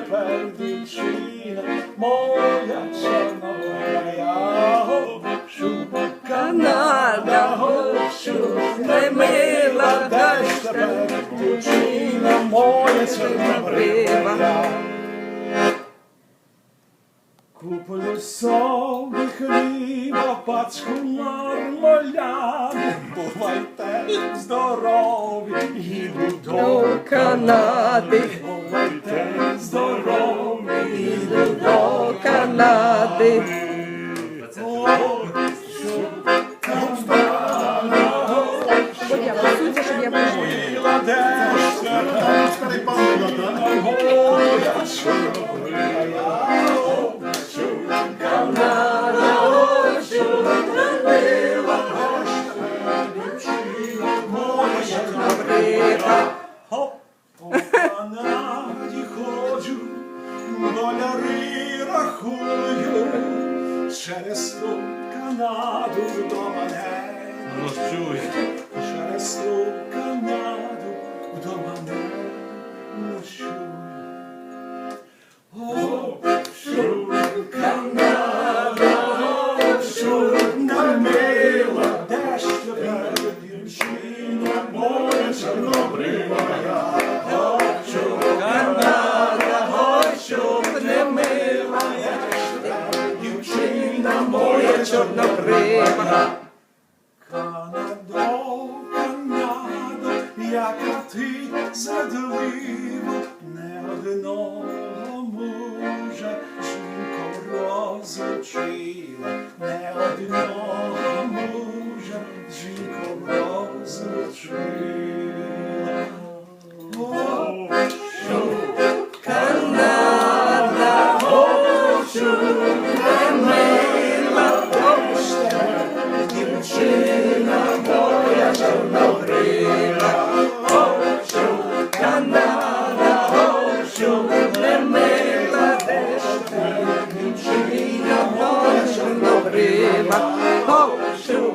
тепер дівчина, моя я гощу, Канада, гощу, мила десь тепер дівчина, моя чорнобрива. Куплю собі хліба, пачку мармоляди, бувайте здорові, і до Канади, бувайте Хоп, по Канаді ходжу, доляри рахую, через ту Канаду до мене. Через ту Канаду чорна примара. Канадо, Канадо, яка ти задолива не одного мужа, жінко розлучила, не одного мужа, жінко розлучила. Oh,